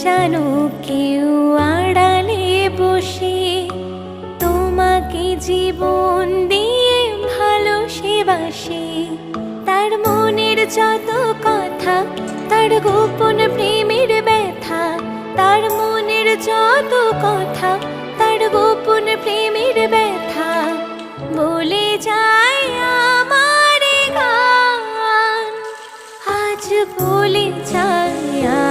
জানো কেউ আড়ালে বসে তোমাকে জীবন দিয়ে ভালো সেবাসে তার মনের যত কথা, তার গোপন প্রেমের ব্যথা, তার মনের যত কথা, তার গোপন প্রেমের ব্যথা। বলে যায় আমার গান, আজ বলে যায়